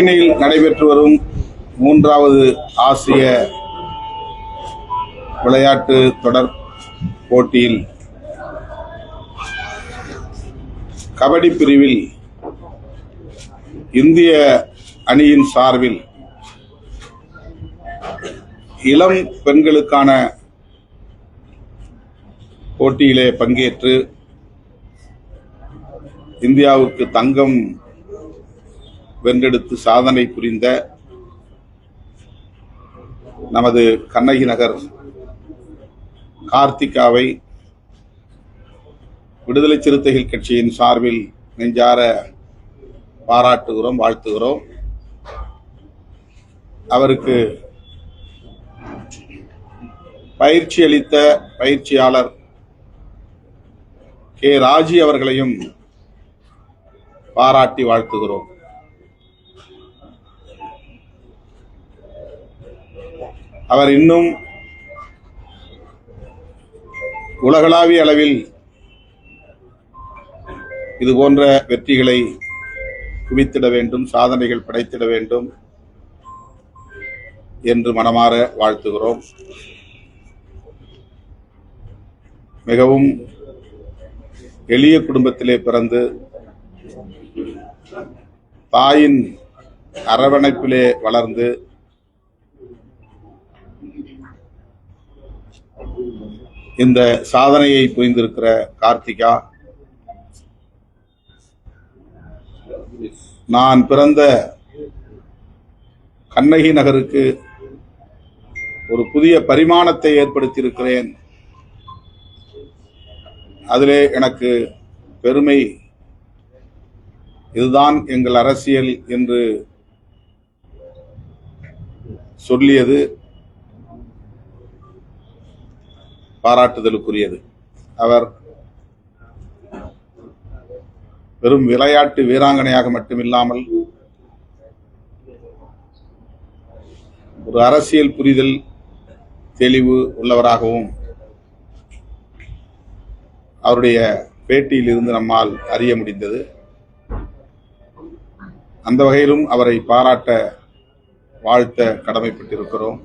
சென்னையில் நடைபெற்று வரும் மூன்றாவது ஆசிய விளையாட்டு தொடர் போட்டியில் கபடி பிரிவில் இந்திய அணியின் சார்பில் இளம் பெண்களுக்கான போட்டியிலே பங்கேற்று இந்தியாவுக்கு தங்கம் வென்றெடுத்து சாதனை புரிந்த நமது கண்ணகி நகர் கார்த்திகாவை விடுதலை சிறுத்தைகள் கட்சியின் சார்பில் நெஞ்சார பாராட்டுகிறோம் வாழ்த்துகிறோம். அவருக்கு பயிற்சி அளித்த பயிற்சியாளர் கே ராஜி அவர்களையும் பாராட்டி வாழ்த்துகிறோம். அவர் இன்னும் உலகளாவிய அளவில் இது போன்ற வெற்றிகளை குவித்திட வேண்டும் சாதனைகள் படைத்திட வேண்டும் என்று மனமாற வாழ்த்துகிறோம். மிகவும் எளிய குடும்பத்திலே பிறந்து தாயின் அரவணைப்பிலே வளர்ந்து இந்த சாதனையை புரிந்திருக்கிற கார்த்திகா நான் பிறந்த கண்ணகி நகருக்கு ஒரு புதிய பரிமாணத்தை ஏற்படுத்தியிருக்கிறேன். அதிலே எனக்கு பெருமை. இதுதான் எங்கள் அரசியல் என்று சொல்லியது. பாராட்டுதலுக்குரியது. அவர் வெறும் விளையாட்டு வீராங்கனையாக மட்டுமில்லாமல் ஒரு அரசியல் புரிதல் தெளிவு உள்ளவராகவும் அவருடைய பேட்டியில் இருந்து நம்மால் அறிய முடிந்தது. அந்த வகையிலும் அவரை பாராட்ட வாழ்த்த கடமைப்பட்டிருக்கிறோம்.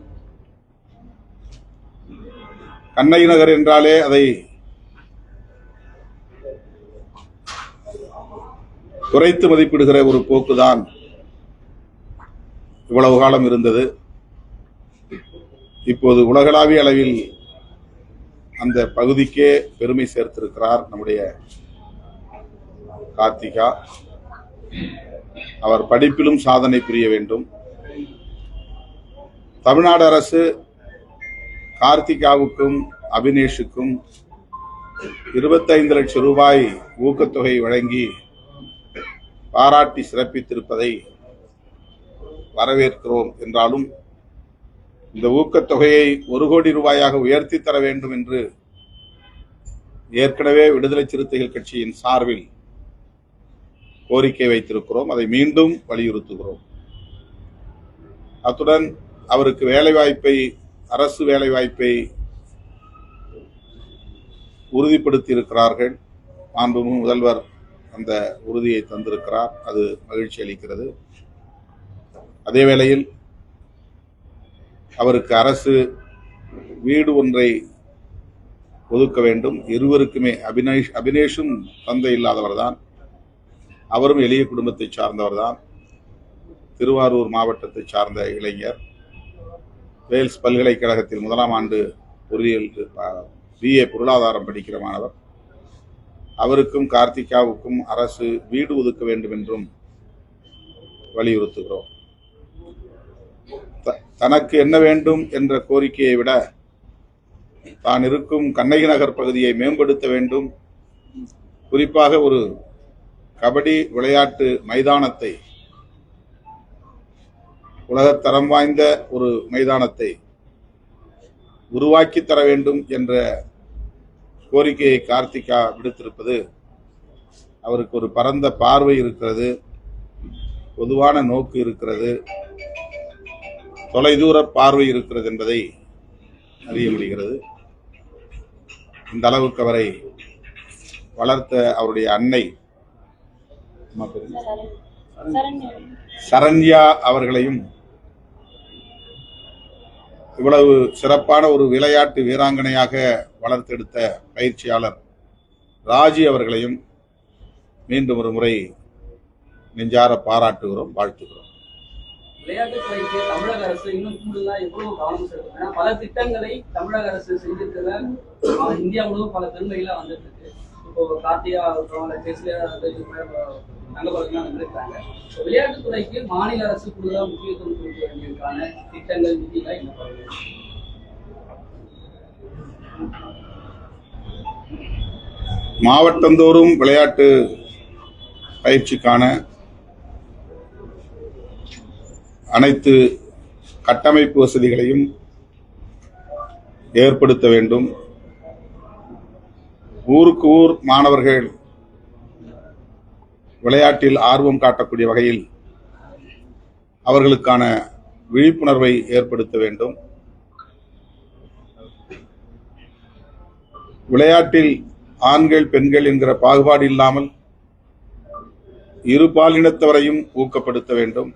கண்ணை நகர் என்றாலே அதை குறைத்து மதிப்பிடுகிற ஒரு போக்குதான் இவ்வளவு காலம் இருந்தது. இப்போது உலகளாவிய அளவில் அந்த பகுதிக்கே பெருமை சேர்த்திருக்கிறார் நம்முடைய கார்த்திகா. அவர் படிப்பிலும் சாதனை புரிய வேண்டும். தமிழ்நாடு அரசு கார்த்திகாவுக்கும் அபினேஷுக்கும் இருபத்தைந்து லட்சம் ரூபாய் ஊக்கத்தொகை வழங்கி பாராட்டி சிறப்பித்திருப்பதை வரவேற்கிறோம் என்றாலும் இந்த ஊக்கத்தொகையை ஒரு கோடி ரூபாயாக உயர்த்தி தர வேண்டும் என்று ஏற்கனவே விடுதலை சிறுத்தைகள் கட்சியின் சார்பில் கோரிக்கை வைத்திருக்கிறோம். அதை மீண்டும் வலியுறுத்துகிறோம். அத்துடன் அவருக்கு வேலைவாய்ப்பை அரசு வேலைவாய்ப்பை உறுதிப்படுத்தி இருக்கிறார்கள் மாண்புமிகு முதல்வர் அந்த உறுதியை தந்திருக்கிறார். அது மகிழ்ச்சி அளிக்கிறது. அதே வேளையில் அவருக்கு அரசு வீடு ஒன்றை ஒதுக்க வேண்டும். இருவருக்குமே அபினேஷ் அபினேஷும் தந்தை இல்லாதவர் தான். அவரும் எளிய குடும்பத்தை சார்ந்தவர் தான். திருவாரூர் மாவட்டத்தை சார்ந்த இளைஞர். வேல்ஸ் பல்கலைக்கழகத்தில் முதலாம் ஆண்டு பொறியியல் பிஏ பொருளாதாரம் படிக்கிற மாணவர். அவருக்கும் கார்த்திகாவுக்கும் அரசு வீடு ஒதுக்க வேண்டும் என்றும் வலியுறுத்துகிறோம். த- தனக்கு என்ன வேண்டும் என்ற கோரிக்கையை விட தான் இருக்கும் கண்ணகி நகர் பகுதியை மேம்படுத்த வேண்டும். குறிப்பாக ஒரு கபடி விளையாட்டு மைதானத்தை உலகத்தரம் வாய்ந்த ஒரு மைதானத்தை உருவாக்கி தர வேண்டும் என்ற கோரிக்கையை கார்த்திகா விடுத்திருப்பது அவருக்கு ஒரு பரந்த பார்வை இருக்கிறது பொதுவான நோக்கு இருக்கிறது தொலைதூர பார்வை இருக்கிறது என்பதை அறிய முடிகிறது இந்த அளவுக்கு அவரை வளர்த்த அவருடைய அன்னை? சரண்யா அவர்களையும் இவ்வளவு சிறப்பான ஒரு விளையாட்டு வீராங்கனையாக வளர்த்தெடுத்த பயிற்சியாளர் ராஜி அவர்களையும் மீண்டும் ஒரு முறை நெஞ்சார பாராட்டுகிறோம் வாழ்த்துகிறோம். விளையாட்டுத்துறைக்கு தமிழக அரசு இன்னும் கூடுதலா எவ்வளவு கவனம் செலுத்தணும் பல திட்டங்களை தமிழக அரசு செஞ்சிருக்கிறத இந்தியா முழுவதும் பல பெருமைகளாக வந்துட்டு இருக்கு. இப்போ கார்த்தியா இருக்கிறவங்க இல்லை டெஸ்லா வந்திருக்காங்க விளையாட்டுத்துறைக்கு மாநில அரசு கூடுதலாக முக்கியத்துவம் கொடுக்க வேண்டியதுக்கான திட்டங்கள் விதிகளை என்ன பண்ணுங்க மாவட்டந்தோறும் விளையாட்டு பயிற்சிக்கான அனைத்து கட்டமைப்பு வசதிகளையும் ஏற்படுத்த வேண்டும். ஊருக்கு ஊர் மாணவர்கள் விளையாட்டில் ஆர்வம் காட்டக்கூடிய வகையில் அவர்களுக்கான விழிப்புணர்வை ஏற்படுத்த வேண்டும். விளையாட்டில் ஆண்கள் பெண்கள் என்கிற பாகுபாடு இல்லாமல் இரு பாலினத்தவரையும் ஊக்கப்படுத்த வேண்டும்.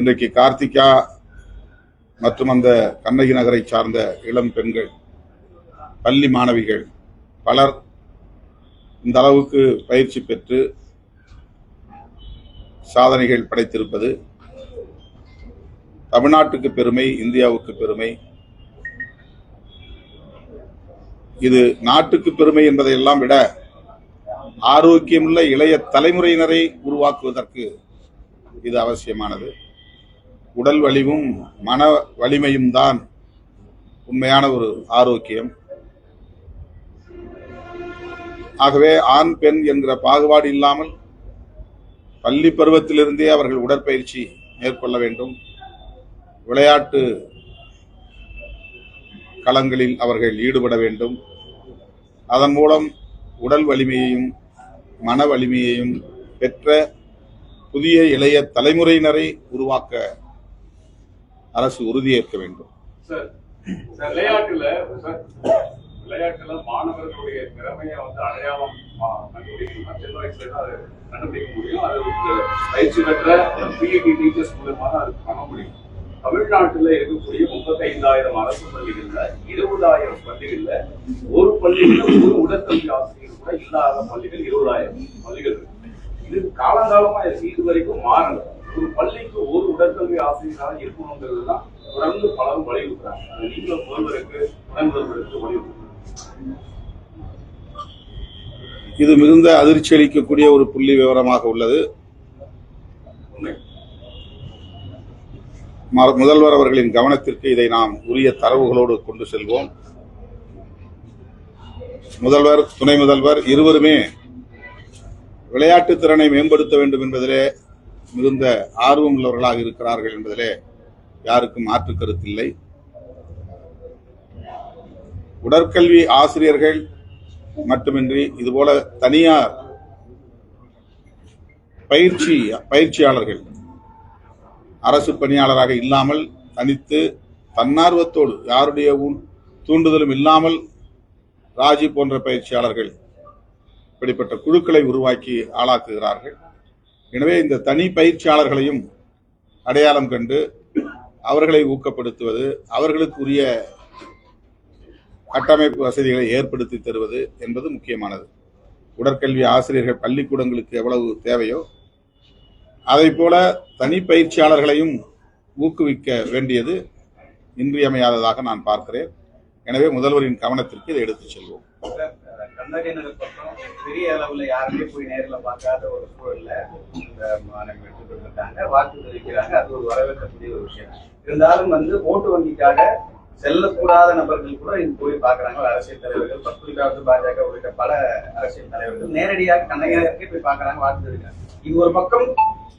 இன்றைக்கு கார்த்திகா மற்றும் அந்த கண்ணகி நகரை சார்ந்த இளம் பெண்கள் பள்ளி மாணவிகள் பலர் இந்த அளவுக்கு பயிற்சி பெற்று சாதனைகள் படைத்திருப்பது தமிழ்நாட்டுக்கு பெருமை இந்தியாவுக்கு பெருமை. இது நாட்டுக்கு பெருமை என்பதையெல்லாம் விட ஆரோக்கியமுள்ள இளைய தலைமுறையினரை உருவாக்குவதற்கு இது அவசியமானது. உடல் வலிவும் மன வலிமையும் தான் உண்மையான ஒரு ஆரோக்கியம். ஆகவே ஆண் பெண் என்கிற பாகுபாடு இல்லாமல் பள்ளி பருவத்திலிருந்தே அவர்கள் உடற்பயிற்சி மேற்கொள்ள வேண்டும். விளையாட்டு களங்களில் அவர்கள் ஈடுபட வேண்டும். அதன் மூலம் உடல் வலிமையையும் மன வலிமையையும் பெற்ற புதிய இளைய தலைமுறையினரை உருவாக்க அரசு உறுதியேற்க வேண்டும். விளையாட்டுல மாணவர்களுடைய திறமையை வந்து அடையாளம் கண்டுபிடிக்கணும் சின்ன வயசுல தான் அதை கண்டுபிடிக்க முடியும். அது பயிற்சி பெற்ற பிஇடி டீச்சர்ஸ் மூலமா தான் அது பண்ண முடியும். தமிழ்நாட்டில் இருக்கக்கூடிய முப்பத்தைந்தாயிரம் அரசு பள்ளிகள்ல இருபதாயிரம் பள்ளிகள்ல ஒரு பள்ளியில ஒரு உடற்கல்வி ஆசிரியர் கூட இல்லாத பள்ளிகள் இருபதாயிரம் பள்ளிகள் இருக்கு. இது காலங்காலமா இருக்கு. இது வரைக்கும் மாறல. ஒரு பள்ளிக்கு ஒரு உடற்கல்வி ஆசிரியராக இருக்கணுங்கிறது தான் தொடர்ந்து பலரும் வலியுறுத்துறாங்க. நீங்களும் முதல்வருக்கு துணை முதல்வருக்கு வலியுறுத்துறாங்க. இது மிகுந்த அதிர்ச்சி அளிக்கக்கூடிய ஒரு புள்ளி விவரமாக உள்ளது. முதல்வர் அவர்களின் கவனத்திற்கு இதை நாம் உரிய தரவுகளோடு கொண்டு செல்வோம். முதல்வர் துணை முதல்வர் இருவருமே விளையாட்டு திறனை மேம்படுத்த வேண்டும் என்பதிலே மிகுந்த ஆர்வம் உள்ளவர்களாக இருக்கிறார்கள் என்பதிலே யாருக்கும் மாற்று கருத்தில்லை உடற்கல்வி ஆசிரியர்கள் மட்டுமின்றி இதுபோல தனியார் பயிற்சி பயிற்சியாளர்கள் அரசு பணியாளராக இல்லாமல் தனித்து தன்னார்வத்தோடு யாருடைய தூண்டுதலும் இல்லாமல் ராஜி போன்ற பயிற்சியாளர்கள் இப்படிப்பட்ட குழுக்களை உருவாக்கி ஆளாக்குகிறார்கள். எனவே இந்த தனி பயிற்சியாளர்களையும் அடையாளம் கண்டு அவர்களை ஊக்கப்படுத்துவது அவர்களுக்கு உரிய கட்டமைப்பு வசதிகளை ஏற்படுத்தி தருவது என்பது முக்கியமானது. உடற்கல்வி ஆசிரியர்கள் பள்ளிக்கூடங்களுக்கு எவ்வளவு தேவையோ அதை போல தனி பயிற்சியாளர்களையும் ஊக்குவிக்க வேண்டியது இன்றியமையாததாக நான் பார்க்கிறேன். எனவே முதல்வரின் கவனத்திற்கு இதை எடுத்துச் செல்வோம். கண்ணகி பக்கம் பெரிய அளவில் யாருமே போய் நேரில் பார்க்காத ஒரு சூழல்ல இந்த மாணவர்கள் எடுத்துட்டு இருக்காங்க வாக்கு தெரிவிக்கிறாங்க. அது ஒரு வரவேற்கக்கூடிய ஒரு விஷயம். இருந்தாலும் வந்து ஓட்டு வங்கிக்காக செல்லக்கூடாத நபர்கள் கூட இது போய் பாக்குறாங்க அரசியல் தலைவர்கள் பத்திரிகாவது பாஜக உள்ளிட்ட பல அரசியல் தலைவர்கள் நேரடியாக கண்ணகி போய் பார்க்கறாங்க வாக்கு தெரிவிக்கிறாங்க இது ஒரு பக்கம்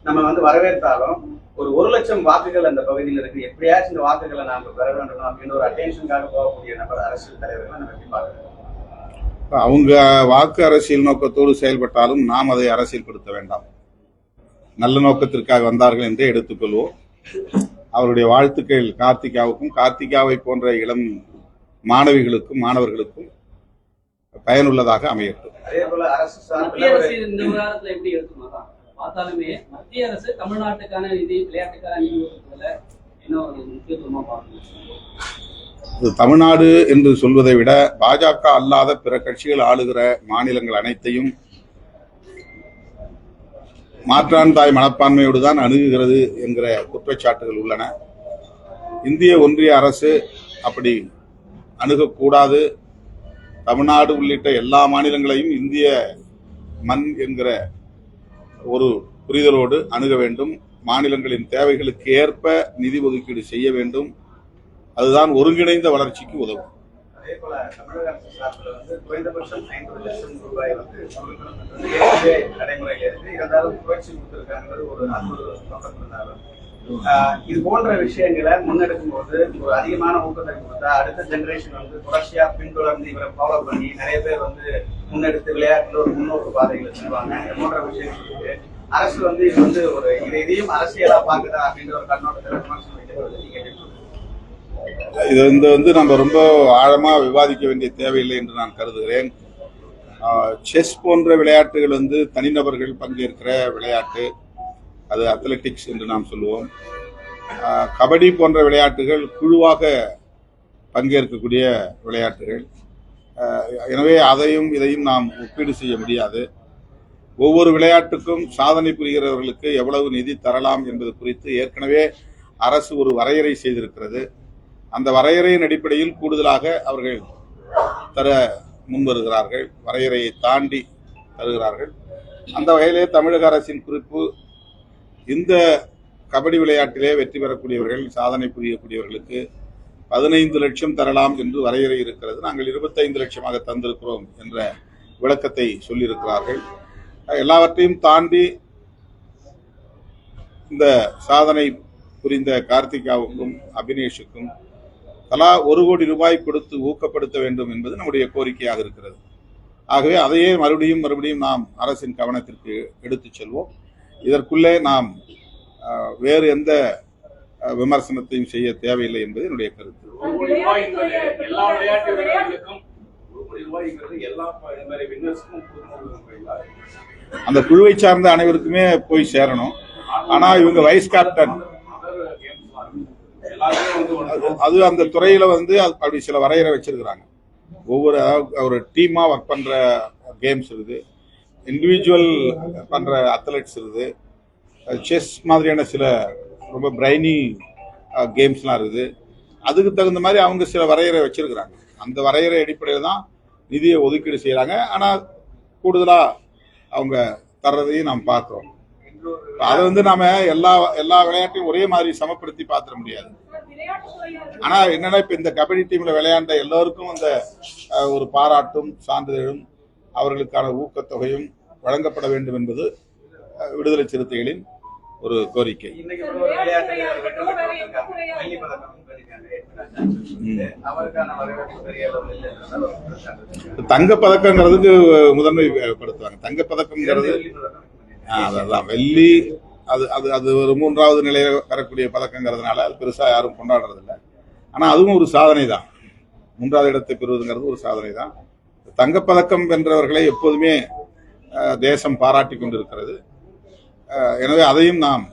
நம்ம வந்து வரவேற்றாலும் ஒரு ஒரு லட்சம் வாக்குகள் அந்த பகுதியில் இருக்கு. எப்படியாச்சும் இந்த வாக்குகளை நாம பெற வேண்டும் அப்படின்னு ஒரு அட்டென்ஷனுக்காக போகக்கூடிய நபர் அரசியல் தலைவர்களை நம்ம எப்படி பார்க்கறோம் அவங்க வாக்கு அரசியல் நோக்கத்தோடு செயல்பட்டாலும் நாம் அதை அரசியல்படுத்த வேண்டாம். நல்ல நோக்கத்திற்காக வந்தார்கள் என்றே எடுத்துக்கொள்வோம். அவருடைய வாழ்த்துக்கள் கார்த்திகாவுக்கும் கார்த்திகாவை போன்ற இளம் மாணவிகளுக்கும் மாணவர்களுக்கும் பயனுள்ளதாக அமையட்டும். பார்த்தாலுமே மத்திய அரசு தமிழ்நாட்டுக்கான நிதி விளையாட்டுக்கான நிதி தமிழ்நாடு என்று சொல்வதை விட பாஜக அல்லாத பிற கட்சிகள் ஆளுகிற மாநிலங்கள் அனைத்தையும் மாற்றான் தாய் மனப்பான்மையோடு தான் அணுகுகிறது என்கிற குற்றச்சாட்டுகள் உள்ளன. இந்திய ஒன்றிய அரசு அப்படி அணுகக்கூடாது. தமிழ்நாடு உள்ளிட்ட எல்லா மாநிலங்களையும் இந்திய மண் என்கிற ஒரு புரிதலோடு அணுக வேண்டும். மாநிலங்களின் தேவைகளுக்கு ஏற்ப நிதி ஒதுக்கீடு செய்ய வேண்டும். அதுதான் ஒருங்கிணைந்த வளர்ச்சிக்கு உதவும். அதே போல தமிழக அரசு சார்பில் வந்து குறைந்தபட்சம் ஐம்பது லட்சம் ரூபாய் வந்து கொடுக்கணும் நடைமுறையில் இருக்கு. இருந்தாலும் புரட்சி கொடுத்திருக்காங்கிறது ஒரு அற்புத நோக்கம் இருந்தாலும் இது போன்ற விஷயங்களை முன்னெடுக்கும் போது ஒரு அதிகமான ஊக்கத்தை கொடுத்தா அடுத்த ஜெனரேஷன் வந்து தொடர்ச்சியா பின்தொடர்ந்து இவரை ஃபாலோ பண்ணி நிறைய பேர் வந்து முன்னெடுத்து விளையாட்டுல ஒரு முன்னோக்கு பாதைகளை செல்வாங்க. இது போன்ற விஷயங்கள் அரசு வந்து இது வந்து ஒரு இதையும் அரசியலா பாக்குதா அப்படின்ற ஒரு கண்ணோட்டத்தில் விமர்சனம் நீங்க எப்படி இது வந்து வந்து நம்ம ரொம்ப ஆழமாக விவாதிக்க வேண்டிய தேவையில்லை என்று நான் கருதுகிறேன். செஸ் போன்ற விளையாட்டுகள் வந்து தனிநபர்கள் பங்கேற்கிற விளையாட்டு. அது அத்லெட்டிக்ஸ் என்று நாம் சொல்லுவோம். கபடி போன்ற விளையாட்டுகள் குழுவாக பங்கேற்கக்கூடிய விளையாட்டுகள். எனவே அதையும் இதையும் நாம் ஒப்பீடு செய்ய முடியாது. ஒவ்வொரு விளையாட்டுக்கும் சாதனை புரிகிறவர்களுக்கு எவ்வளவு நிதி தரலாம் என்பது குறித்து ஏற்கனவே அரசு ஒரு வரையறை செய்திருக்கிறது. அந்த வரையறையின் அடிப்படையில் கூடுதலாக அவர்கள் தர முன்வருகிறார்கள். வரையறையை தாண்டி தருகிறார்கள். அந்த வகையிலே தமிழக அரசின் குறிப்பு இந்த கபடி விளையாட்டிலே வெற்றி பெறக்கூடியவர்கள் சாதனை புரியக்கூடியவர்களுக்கு பதினைந்து லட்சம் தரலாம் என்று வரையறை இருக்கிறது. நாங்கள் இருபத்தைந்து லட்சமாக தந்திருக்கிறோம் என்ற விளக்கத்தை சொல்லியிருக்கிறார்கள். எல்லாவற்றையும் தாண்டி இந்த சாதனை புரிந்த கார்த்திகாவுக்கும் அபினேஷுக்கும் தலா ஒரு கோடி ரூபாய் கொடுத்து ஊக்கப்படுத்த வேண்டும் என்பது நம்முடைய கோரிக்கையாக இருக்கிறது. ஆகவே அதையே மறுபடியும் மறுபடியும் நாம் அரசின் கவனத்திற்கு எடுத்துச் செல்வோம். இதற்குள்ளே நாம் வேறு எந்த விமர்சனத்தையும் செய்ய தேவையில்லை என்பது என்னுடைய கருத்து? அந்த குழுவை சார்ந்த அனைவருக்குமே போய் சேரணும். ஆனா இவங்க வைஸ் கேப்டன் Other games எல்லாம் இருக்கு. எல்லாருமே வந்து ஒரு அது- அது அந்த துறையில வந்து அது அப்படி சில வரையறை வச்சிருக்கிறாங்க. ஒவ்வொரு ஒரு டீமா ஒர்க் பண்ற கேம்ஸ் இருக்குது. இண்டிவிஜுவல் பண்ற அத்லெட்ஸ் இருக்குது. செஸ் மாதிரியான சில ரொம்ப பிரைனி கேம்ஸ்லாம் இருக்குது. அதுக்கு தகுந்த மாதிரி அவங்க சில வரையறை வச்சிருக்கிறாங்க. அந்த வரையறை அடிப்படையில் தான் நிதியை ஒதுக்கீடு செய்கிறாங்க ஆனால் கூடுதலாக அவங்க தர்றதையும் நாம் பார்க்குறோம். அதை வந்து நாம எல்லா எல்லா விளையாட்டையும் ஒரே மாதிரி சமப்படுத்தி பார்த்துட முடியாது. ஆனா என்னன்னா இப்ப இந்த கபடி டீம்ல விளையாண்ட எல்லோருக்கும் அந்த ஒரு பாராட்டும் சான்றிதழும் அவர்களுக்கான ஊக்கத்தொகையும் வழங்கப்பட வேண்டும் என்பது விடுதலை சிறுத்தைகளின் ஒரு கோரிக்கை இன்னைக்கு கூட ஒரு விளையாட்டு வீரர் வெற்றி பெற்றிருக்காங்க. வெள்ளி பதக்கம் வென்றிருக்காங்க. அவருக்கான வரவேற்பு பெரிய அளவில் இல்லை என்றால் ஒரு குற்றச்சாட்டு. தங்க பதக்கங்கிறதுக்கு முதன்மைப்படுத்துவாங்க தங்க பதக்கம்ங்கிறது வெள்ளி பதக்கம் ஆ, அதான் வெள்ளி அது அது அது ஒரு மூன்றாவது நிலையில் வரக்கூடிய பதக்கங்கிறதுனால அது பெருசாக யாரும் கொண்டாடுறதில்ல. ஆனால் அதுவும் ஒரு சாதனை தான் மூன்றாவது இடத்தை பெறுவதுங்கிறது ஒரு சாதனை தான் தங்கப்பதக்கம் வென்றவர்களை எப்போதுமே தேசம் பாராட்டி கொண்டிருக்கிறது. எனவே அதையும் நாம்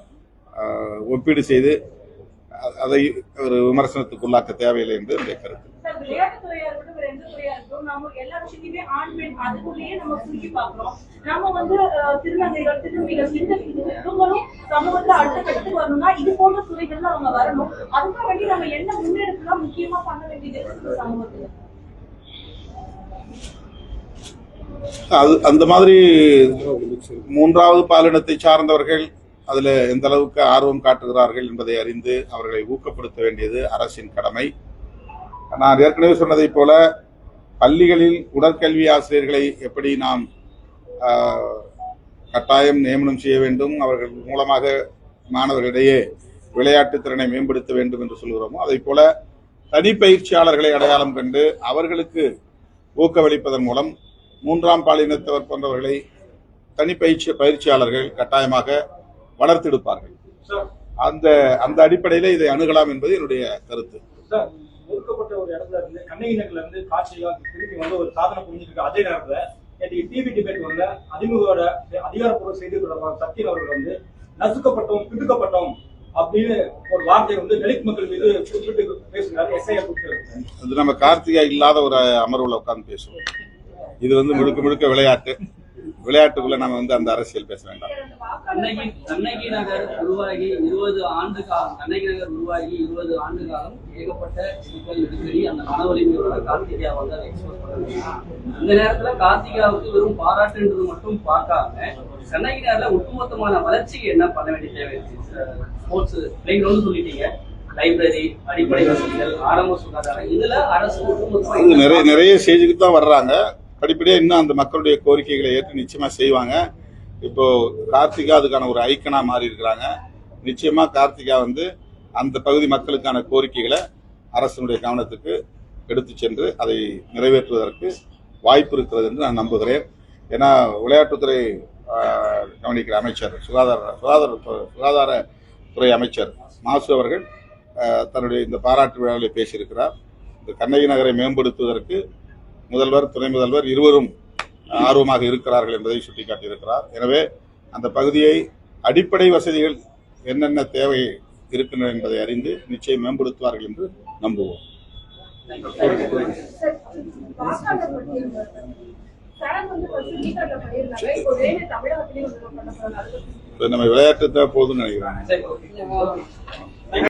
ஒப்பீடு செய்து அதை ஒரு விமர்சனத்துக்குள்ளாக்க தேவையில்லை என்று என்னுடைய கருத்து. விளையாட்டுத்துறையா இருக்கட்டும், வேற எந்த துறையா இருக்கட்டும், நம்ம எல்லா விஷயத்தையுமே ஆண், பெண் அதுக்குள்ளேயே நம்ம சுருக்கி பாக்குறோம் நம்ம வந்து திருநங்கைகள், திருநங்கைகள் இந்த இது இவங்களும் சமூகத்துல அடுத்த கட்டத்துக்கு வரணும்னா இது போன்ற துறைகள்ல அவங்க வரணும். அதுக்காக வேண்டி நம்ம என்ன முன்னெடுப்புலாம் முக்கியமா பண்ண வேண்டியது இருக்கு சமூகத்துல? அது அந்த மாதிரி மூன்றாவது பாலினத்தை சார்ந்தவர்கள் அதில் எந்த அளவுக்கு ஆர்வம் காட்டுகிறார்கள் என்பதை அறிந்து அவர்களை ஊக்கப்படுத்த வேண்டியது அரசின் கடமை. நான் ஏற்கனவே சொன்னதைப் போல பள்ளிகளில் உடற்கல்வி ஆசிரியர்களை எப்படி நாம் கட்டாயம் நியமனம் செய்ய வேண்டும் அவர்கள் மூலமாக மாணவர்களிடையே விளையாட்டுத் திறனை மேம்படுத்த வேண்டும் என்று சொல்கிறோமோ அதைப் போல தனிப்பயிற்சியாளர்களை அடையாளம் கண்டு அவர்களுக்கு ஊக்கமளிப்பதன் மூலம் மூன்றாம் பாலினத்தவர் போன்றவர்களை தனிப்பயிற்சி பயிற்சியாளர்கள் கட்டாயமாக வளர்த்தெடுப்பார்கள். அந்த அந்த அடிப்படையில் இதை அணுகலாம் என்பது என்னுடைய கருத்து. சார் ஒதுக்கப்பட்ட ஒரு இடத்துல இருந்து கண்ணகி நகர்ல இருந்து காட்சியா திருப்பி வந்து ஒரு சாதனை புரிஞ்சிருக்கு அதே நேரத்துல நேற்று டிவி டிபேட் வந்து அதிமுகவோட அதிகாரப்பூர்வ செய்தி தொடர்பாக சத்தியன் அவர்கள் வந்து நசுக்கப்பட்டோம் பிடுக்கப்பட்டோம் அப்படின்னு ஒரு வார்த்தை வந்து தலித் மக்கள் மீது குறிப்பிட்டு பேசுகிறாரு எஸ்ஐயா கூப்பிட்டு அது நம்ம கார்த்திகா இல்லாத ஒரு அமர்வுல உட்கார்ந்து பேசுவோம். இது வந்து முழுக்க முழுக்க விளையாட்டு. விளையாட்டுக்குள்ள நம்ம வந்து அந்த அரசியல் பேச வேண்டாம். கண்ணகி நகர் உருவாகி இருபது ஆண்டு காலம் கண்ணகி நகர் உருவாகி இருபது ஆண்டு காலம் ஏகப்பட்ட சிக்கல் நெருக்கடி அந்த மன வலிமையோட கார்த்திகா வந்து அதை எக்ஸ்போஸ் அந்த நேரத்துல கார்த்திகாவுக்கு வெறும் பாராட்டுன்றது மட்டும் பார்க்காம கண்ணகி நகர்ல ஒட்டுமொத்தமான வளர்ச்சிக்கு என்ன பண்ண வேண்டிய தேவை? ஸ்போர்ட்ஸ் பிளே கிரவுண்ட் சொல்லிட்டீங்க. லைப்ரரி அடிப்படை வசதிகள் ஆரம்ப சுகாதாரம் இதுல அரசு நிறைய நிறைய ஸ்டேஜுக்கு தான் வர்றாங்க. அடிப்படையாக இன்னும் அந்த மக்களுடைய கோரிக்கைகளை ஏற்று நிச்சயமாக செய்வாங்க. இப்போது கார்த்திகா அதுக்கான ஒரு ஐக்கனாக மாறி இருக்கிறாங்க. நிச்சயமாக கார்த்திகா வந்து அந்த பகுதி மக்களுக்கான கோரிக்கைகளை அரசனுடைய கவனத்துக்கு எடுத்து சென்று அதை நிறைவேற்றுவதற்கு வாய்ப்பு இருக்கிறது என்று நான் நம்புகிறேன். ஏன்னா விளையாட்டுத்துறை கவனிக்கிற அமைச்சர் சுகாதார சுகாதார சுகாதாரத்துறை அமைச்சர் மாசு அவர்கள் தன்னுடைய இந்த பாராட்டு விழாவில் பேசியிருக்கிறார். இந்த கண்ணகி நகரை மேம்படுத்துவதற்கு முதல்வர் துணை முதல்வர் இருவரும் ஆர்வமாக இருக்கிறார்கள் என்பதை சுட்டிக்காட்டியிருக்கிறார். எனவே அந்த பகுதியை அடிப்படை வசதிகள் என்னென்ன தேவை இருக்கின்றன என்பதை அறிந்து நிச்சயம் மேம்படுத்துவார்கள் என்று நம்புவோம். இப்போ இப்ப நம்ம விளையாட்டு தான் போதும்னு நினைக்கிறேன்.